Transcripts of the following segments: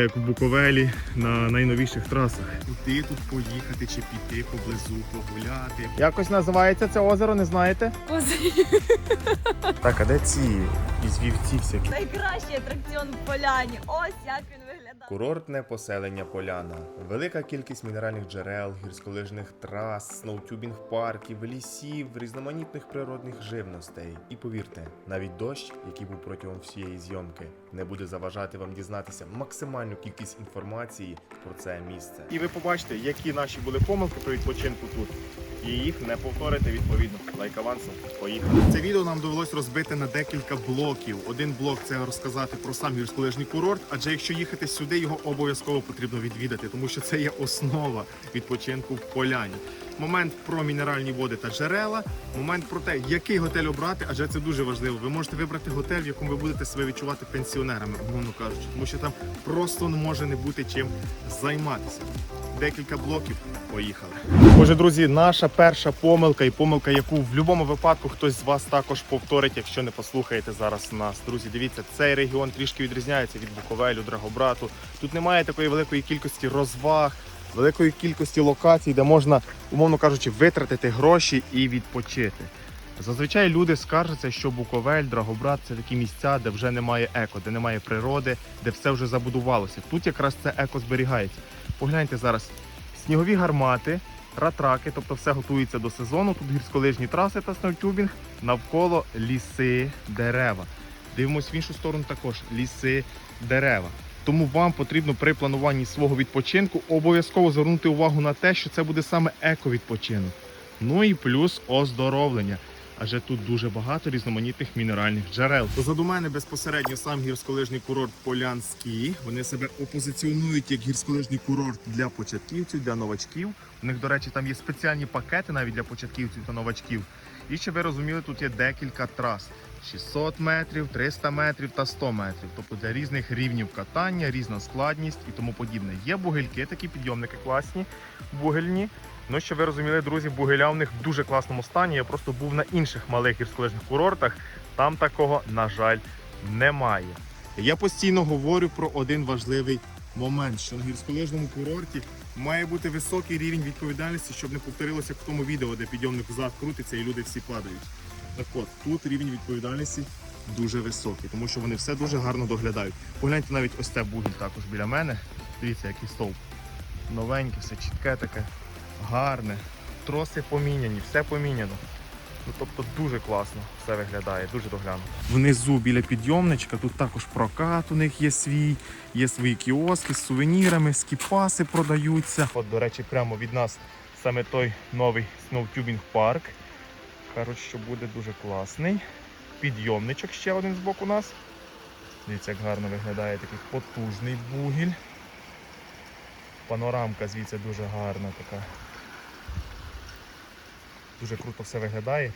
як в Буковелі на найновіших трасах. Куди тут поїхати чи піти поблизу, погуляти. Якось називається це озеро, не знаєте? Кози. Так, а де ці із вівці всякі? Найкращий атракціон в поляні. Ось як він виглядає. Курортне поселення Поляна. Велика кількість мінеральних джерел, гірськолижних трас, сноутюбінг парків, лісів, різноманітних природних живностей. І повірте, навіть дощ, який був протягом всієї зйомки, не буде заважати вам дізнатися максимальну кількість інформації про це місце. І ви побачите, які наші були помилки при відпочинку тут. І їх не повторите відповідно. Лайк авансом. Поїхали. Це відео нам довелось розбити на декілька блоків. Один блок це розказати про сам гірськолижний курорт, адже якщо їхати сюди, його обов'язково потрібно відвідати, тому що це є основа відпочинку в поляні. Момент про мінеральні води та джерела, момент про те, який готель обрати, адже це дуже важливо. Ви можете вибрати готель, в якому ви будете себе відчувати пенсіонерами, умовно кажучи, тому що там просто не може не бути чим займатися. Декілька блоків. Поїхали. Отже, друзі, наша перша помилка і помилка, яку в будь-якому випадку хтось з вас також повторить, якщо не послухаєте зараз нас. Друзі, дивіться, цей регіон трішки відрізняється від Буковелю, Драгобрату. Тут немає такої великої кількості розваг, великої кількості локацій, де можна, умовно кажучи, витратити гроші і відпочити. Зазвичай люди скаржаться, що Буковель, Драгобрат це такі місця, де вже немає еко, де немає природи, де все вже забудувалося. Тут якраз це еко зберігається. Погляньте зараз, снігові гармати, ратраки, тобто все готується до сезону. Тут гірськолижні траси та сноутюбінг, навколо ліси, дерева. Дивимось в іншу сторону також ліси, дерева. Тому вам потрібно при плануванні свого відпочинку обов'язково звернути увагу на те, що це буде саме еко-відпочинок. Ну і плюс оздоровлення. Адже тут дуже багато різноманітних мінеральних джерел. Позаду мене безпосередньо сам гірськолижний курорт Полянський. Вони себе опозиціонують як гірськолижний курорт для початківців, для новачків. У них, до речі, там є спеціальні пакети навіть для початківців та новачків. І щоб ви розуміли, тут є декілька трас: 600 метрів, 300 метрів та 100 метрів. Тобто для різних рівнів катання, різна складність і тому подібне. Є бугельки, такі підйомники класні, бугельні. Ну, щоб ви розуміли, друзі, бугеля у них в дуже класному стані. Я просто був на інших малих гірськолижних курортах. Там такого, на жаль, немає. Я постійно говорю про один важливий момент, що на гірськолижному курорті має бути високий рівень відповідальності, щоб не повторилося в тому відео, де підйомник взад крутиться і люди всі падають. Так от, тут рівень відповідальності дуже високий, тому що вони все дуже гарно доглядають. Погляньте навіть ось це бугіль також біля мене. Дивіться, який стовп. Новеньке, все чітке таке гарне, троси поміняні, все поміняно. Ну, тобто дуже класно все виглядає, дуже доглянуто. Внизу біля підйомничка тут також прокат у них є свій, є свої кіоски з сувенірами, скіпаси продаються. От, до речі, прямо від нас саме той новий сноутюбінг парк. Кажуть, що буде дуже класний. Підйомничок ще один з боку нас. Дивіться, як гарно виглядає такий потужний бугіль. Панорамка звідси дуже гарна така. Дуже круто все виглядає.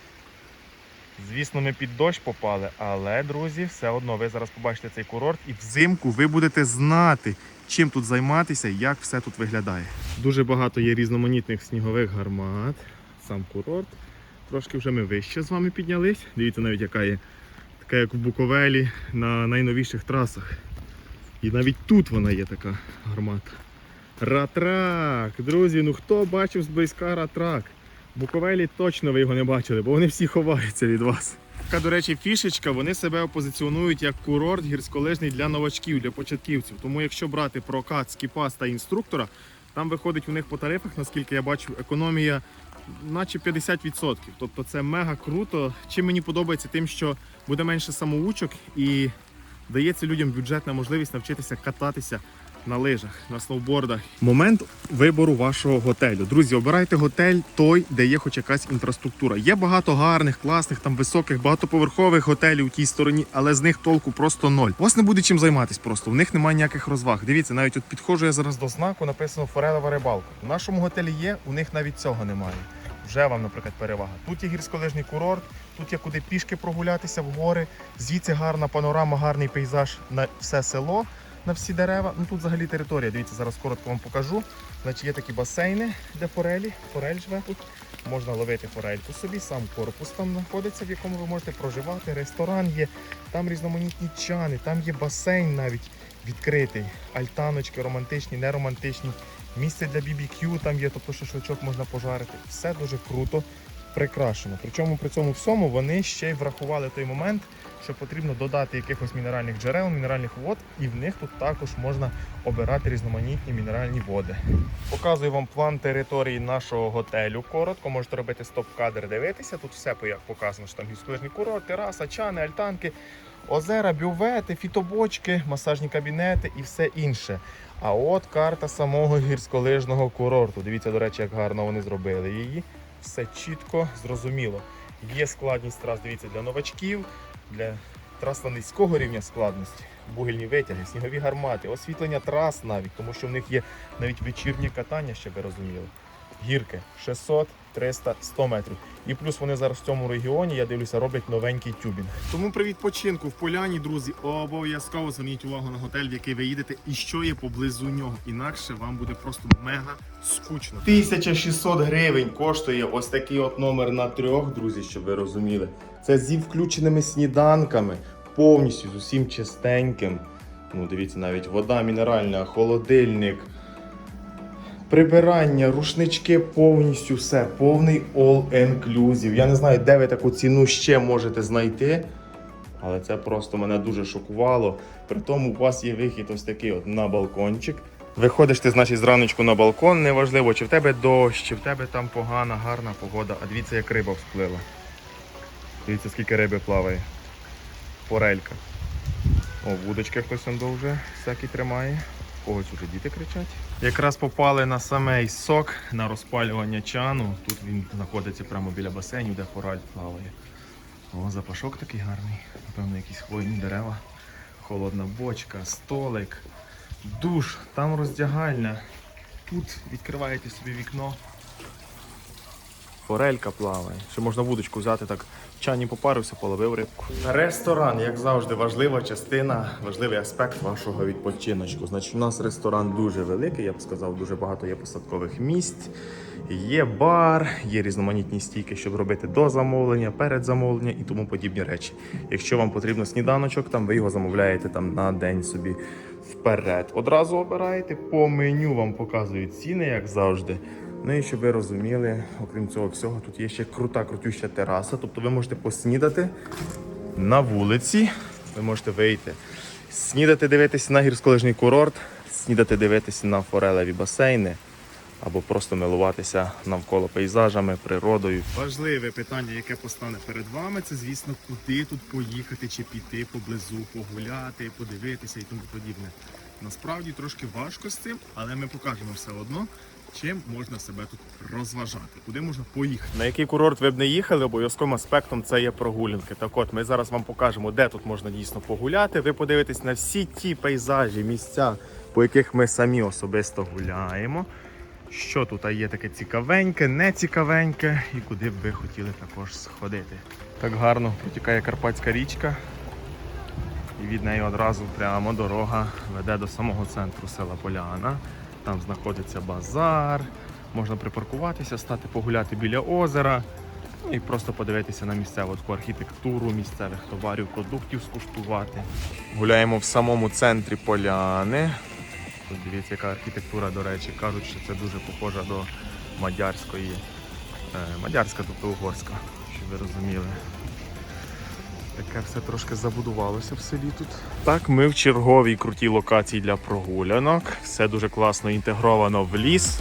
Звісно, ми під дощ попали, але, друзі, все одно ви зараз побачите цей курорт і взимку ви будете знати, чим тут займатися як все тут виглядає. Дуже багато є різноманітних снігових гармат. Сам курорт. Трошки вже ми вище з вами піднялись. Дивіться, навіть яка є, така як в Буковелі на найновіших трасах. І навіть тут вона є така гармата. Ратрак! Друзі, ну хто бачив зблизька ратрак? Буковелі точно ви його не бачили, бо вони всі ховаються від вас. Така, до речі, фішечка, вони себе опозиціонують як курорт гірськолижний для новачків, для початківців. Тому якщо брати прокат, скіпас та інструктора, там виходить у них по тарифах, наскільки я бачу, економія наче 50%. Тобто це мега круто. Чим мені подобається, тим, що буде менше самоучок і дається людям бюджетна можливість навчитися кататися на лижах, на сноубордах. Момент вибору вашого готелю. Друзі, обирайте готель той, де є хоч якась інфраструктура. Є багато гарних, класних, там високих, багатоповерхових готелів у тій стороні, але з них толку просто ноль. У вас не буде чим займатись просто. В них немає ніяких розваг. Дивіться, навіть от підходжу я зараз до знаку, написано Форелева рибалка. В нашому готелі є, у них навіть цього немає. Вже вам, наприклад, перевага. Тут є гірськолижний курорт, тут є куди пішки прогулятися в гори. Звідси гарна панорама, гарний пейзаж на все село, на всі дерева. Ну тут взагалі територія. Дивіться, зараз коротко вам покажу. Значить, є такі басейни, де форелі. Форель живе тут. Можна ловити форельку собі, сам корпус там знаходиться, в якому ви можете проживати. Ресторан є, там різноманітні чани, там є басейн навіть відкритий. Альтаночки, романтичні, неромантичні. Місце для BBQ там є, тобто шашличок можна пожарити. Все дуже круто, прикрашено. Причому при цьому всьому вони ще й врахували той момент, що потрібно додати якихось мінеральних джерел, мінеральних вод, і в них тут також можна обирати різноманітні мінеральні води. Показую вам план території нашого готелю. Коротко можете робити стоп-кадр, дивитися. Тут все як показано, що там гірськолижний курорт, тераса, чани, альтанки, озера, бювети, фітобочки, масажні кабінети і все інше. А от карта самого гірськолижного курорту. Дивіться, до речі, як гарно вони зробили її. Все чітко, зрозуміло. Є складність трас, дивіться, для новачків, для трас низького рівня складності, бугельні витяги, снігові гармати, освітлення трас навіть, тому що в них є навіть вечірнє катання, щоб ви розуміли. Гірки 600, 300, 100 метрів. І плюс вони зараз в цьому регіоні, я дивлюся, роблять новенький тюбінг. Тому при відпочинку в поляні, друзі, обов'язково зверніть увагу на готель, в який ви їдете, і що є поблизу нього. Інакше вам буде просто мега скучно. 1600 гривень коштує ось такий от номер на трьох, друзі, щоб ви розуміли. Це зі включеними сніданками, повністю з усім чистеньким. Ну, дивіться, навіть вода мінеральна, холодильник. Прибирання, рушнички, повністю все, повний all-inclusive. Я не знаю, де ви таку ціну ще можете знайти, але це просто мене дуже шокувало. При тому у вас є вихід ось такий от на балкончик. Виходиш ти, значить, зраночку на балкон, неважливо, чи в тебе дощ, чи в тебе там погана, гарна погода. А дивіться, як риба всплила. Дивіться, скільки риби плаває. Форелька. О, вудочки хтось он вже всякі тримає. Когось уже діти кричать. Якраз попали на самий сок на розпалювання чану. Тут він знаходиться прямо біля басейнів, де фораль плаває. О, запашок такий гарний. Напевно, якісь хвойні дерева. Холодна бочка, столик, душ, там роздягальня. Тут відкриваєте собі вікно. Форелька плаває. Ще можна вудочку взяти так. Чані попарився, половив рибку. Ресторан, як завжди, важлива частина, важливий аспект вашого відпочиночку. Значить, у нас ресторан дуже великий, я б сказав, дуже багато є посадкових місць. Є бар, є різноманітні стійки, щоб робити до замовлення, перед замовленням і тому подібні речі. Якщо вам потрібно сніданочок, там ви його замовляєте там на день собі вперед. Одразу обираєте, по меню вам показують ціни, як завжди. Ну і щоб ви розуміли, окрім цього всього, тут є ще крута, крутюща тераса. Тобто ви можете поснідати на вулиці. Ви можете вийти, снідати, дивитися на гірськолижний курорт, снідати, дивитися на форелеві басейни або просто милуватися навколо пейзажами, природою. Важливе питання, яке постане перед вами, це звісно, куди тут поїхати чи піти поблизу, погуляти, подивитися і тому подібне. Насправді трошки важко з цим, але ми покажемо все одно, чим можна себе тут розважати, куди можна поїхати. На який курорт ви б не їхали, обов'язковим аспектом це є прогулянки. Так от ми зараз вам покажемо, де тут можна дійсно погуляти. Ви подивитесь на всі ті пейзажі, місця, по яких ми самі особисто гуляємо. Що тут є таке цікавеньке, не цікавеньке, і куди б ви хотіли також сходити. Так гарно протікає Карпатська річка, і від неї одразу прямо дорога веде до самого центру села Поляна. Там знаходиться базар, можна припаркуватися, стати погуляти біля озера. Ну і просто подивитися на місцеву таку архітектуру місцевих товарів, продуктів скуштувати. Гуляємо в самому центрі поляни. Тут дивіться, яка архітектура, до речі, кажуть, що це дуже похожа до мадярської. Е, мадярська, тобто угорська, щоб ви розуміли. Таке все трошки забудувалося в селі тут. Так, ми в черговій крутій локації для прогулянок. Все дуже класно інтегровано в ліс.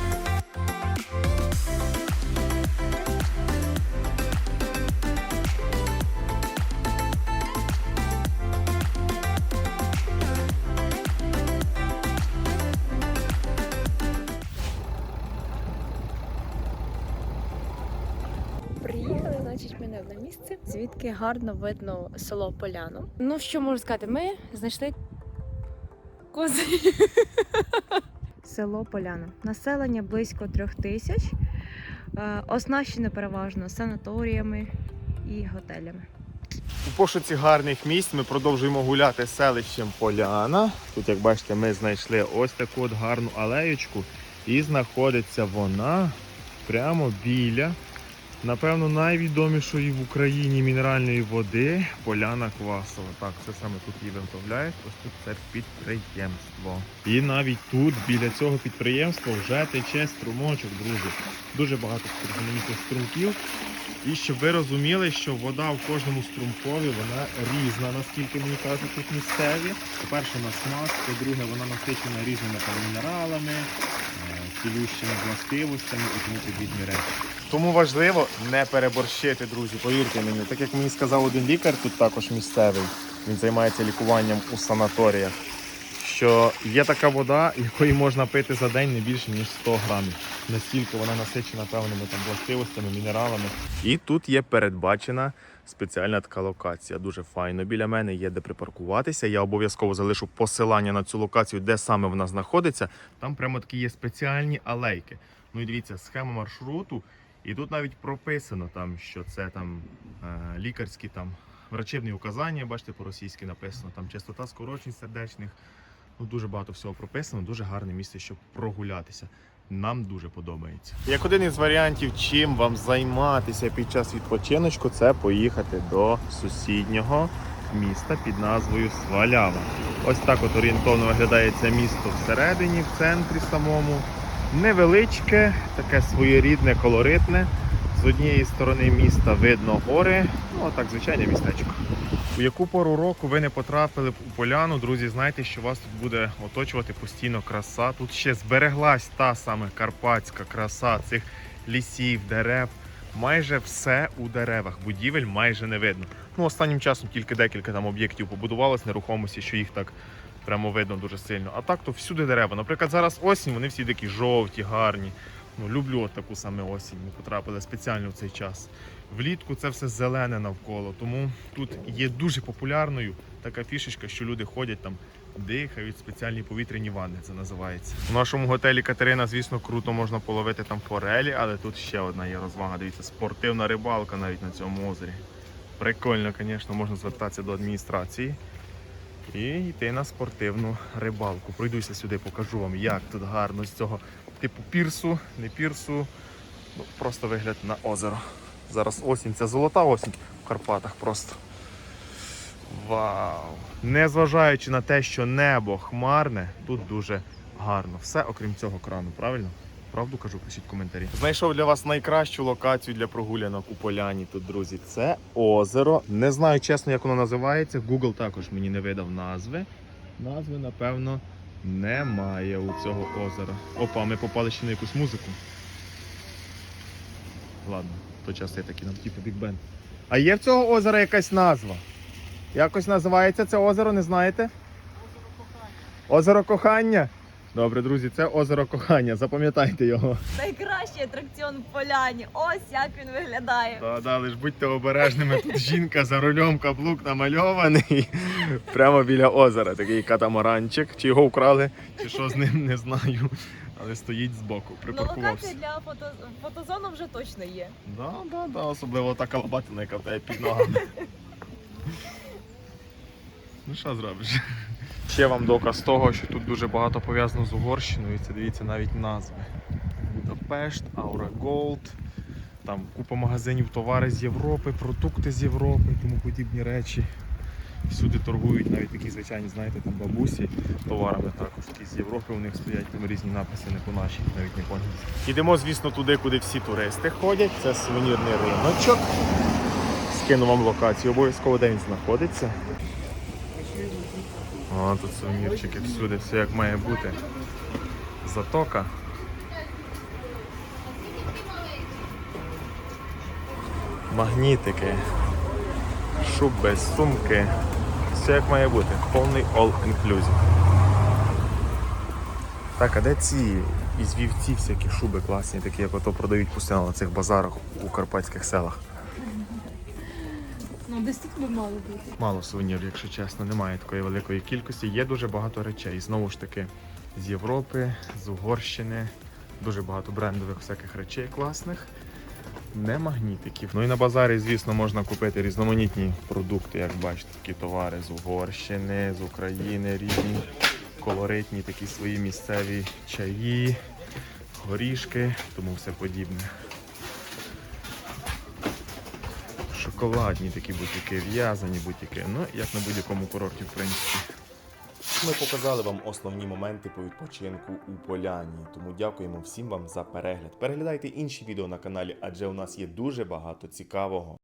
Гарно видно село Поляну. Ну, що можу сказати, ми знайшли кози. Село Поляна. Населення близько трьох тисяч. Е, Оснащене переважно санаторіями і готелями. У пошуці гарних місць ми продовжуємо гуляти селищем Поляна. Тут, як бачите, ми знайшли ось таку от гарну алеєчку. І знаходиться вона прямо біля Напевно, найвідомішої в Україні мінеральної води поляна квасова. Так, це саме тут її виготовляють. Ось тут це підприємство. І навіть тут, біля цього підприємства, вже тече струмочок, друзі. Дуже багато різноманітних струмків. І щоб ви розуміли, що вода в кожному струмкові вона різна, наскільки мені кажуть тут місцеві. По-перше, на смак, по-друге, вона насичена різними мінералами, е, цілющими властивостями і тому подібні речі. Тому важливо не переборщити, друзі. Повірте мені, так як мені сказав один лікар, тут також місцевий, він займається лікуванням у санаторіях. Що є така вода, якої можна пити за день не більше ніж 100 грамів. Настільки вона насичена певними там властивостями, мінералами. І тут є передбачена спеціальна така локація. Дуже файно. Біля мене є де припаркуватися. Я обов'язково залишу посилання на цю локацію, де саме вона знаходиться. Там прямо такі є спеціальні алейки. Ну і дивіться, схема маршруту. І тут навіть прописано, там, що це там е, лікарські там врачебні указання, бачите, по-російськи написано, там частота скорочень сердечних. Ну, дуже багато всього прописано, дуже гарне місце, щоб прогулятися. Нам дуже подобається. Як один із варіантів, чим вам займатися під час відпочиночку, це поїхати до сусіднього міста під назвою Свалява. Ось так от орієнтовно виглядає це місто всередині, в центрі самому. Невеличке, таке своєрідне, колоритне. З однієї сторони міста видно гори, ну а так звичайне містечко. У яку пору року ви не потрапили у поляну, друзі, знайте, що вас тут буде оточувати постійно краса. Тут ще збереглась та саме карпатська краса цих лісів, дерев. Майже все у деревах, будівель майже не видно. Ну, останнім часом тільки декілька там об'єктів побудувалось нерухомості, що їх так прямо видно дуже сильно. А так то всюди дерева. Наприклад, зараз осінь, вони всі такі жовті, гарні. Ну, люблю от таку саме осінь. Ми потрапили спеціально в цей час. Влітку це все зелене навколо, тому тут є дуже популярною така фішечка, що люди ходять там, дихають спеціальні повітряні ванни. Це називається. У нашому готелі Катерина, звісно, круто можна половити там форелі, але тут ще одна є розвага. Дивіться, спортивна рибалка навіть на цьому озері. Прикольно, звісно, можна звертатися до адміністрації і йти на спортивну рибалку. Пройдуся сюди, покажу вам, як тут гарно з цього типу пірсу, не пірсу, ну, просто вигляд на озеро. Зараз осінь, це золота осінь в Карпатах просто. Вау! Незважаючи на те, що небо хмарне, тут дуже гарно. Все окрім цього крану, правильно? Правду кажу, пишіть коментарі. Знайшов для вас найкращу локацію для прогулянок у поляні тут, друзі. Це озеро. Не знаю чесно, як воно називається. Google також мені не видав назви. Назви, напевно, немає у цього озера. Опа, ми попали ще на якусь музику. Ладно, то часи такі нам типу Бік Бен. А є в цього озера якась назва? Якось називається це озеро, не знаєте? Озеро кохання. Озеро кохання. Добре, друзі, це озеро кохання. Запам'ятайте його. Найкращий атракціон в поляні. Ось як він виглядає. Да, да, лиш будьте обережними. Тут жінка за рулем каблук намальований. Прямо біля озера. Такий катамаранчик. Чи його вкрали, чи що з ним, не знаю. Але стоїть збоку, Ну, локація для фото... фотозону вже точно є. Да, да, да, особливо та калабатина, яка в тебе під ногами. Ну що зробиш? Ще вам доказ того, що тут дуже багато пов'язано з Угорщиною. Це дивіться навіть назви. Будапешт, Аура Голд. Там купа магазинів, товари з Європи, продукти з Європи і тому подібні речі. Всюди торгують навіть такі звичайні, знаєте, там бабусі товарами також такі з Європи. У них стоять там різні написи, не по нашій, навіть не по. Йдемо, звісно, туди, куди всі туристи ходять. Це сувенірний риночок. Скину вам локацію, обов'язково де він знаходиться. О, тут сувенірчики всюди, все як має бути. Затока. Магнітики. Шуби, сумки. Все як має бути. Повний all inclusive. Так, а де ці із вівці всякі шуби класні, такі, як ото продають постійно на цих базарах у карпатських селах? Ну, десь тут би мало бути. Мало сувенірів, якщо чесно, немає такої великої кількості. Є дуже багато речей. Знову ж таки, з Європи, з Угорщини. Дуже багато брендових всяких речей класних. Не магнітиків. Ну і на базарі, звісно, можна купити різноманітні продукти, як бачите, такі товари з Угорщини, з України, різні колоритні такі свої місцеві чаї, горішки, тому все подібне. Шоколадні такі бутики, в'язані бутики. Ну, як на будь-якому курорті, в принципі. Ми показали вам основні моменти по відпочинку у поляні. Тому дякуємо всім вам за перегляд. Переглядайте інші відео на каналі, адже у нас є дуже багато цікавого.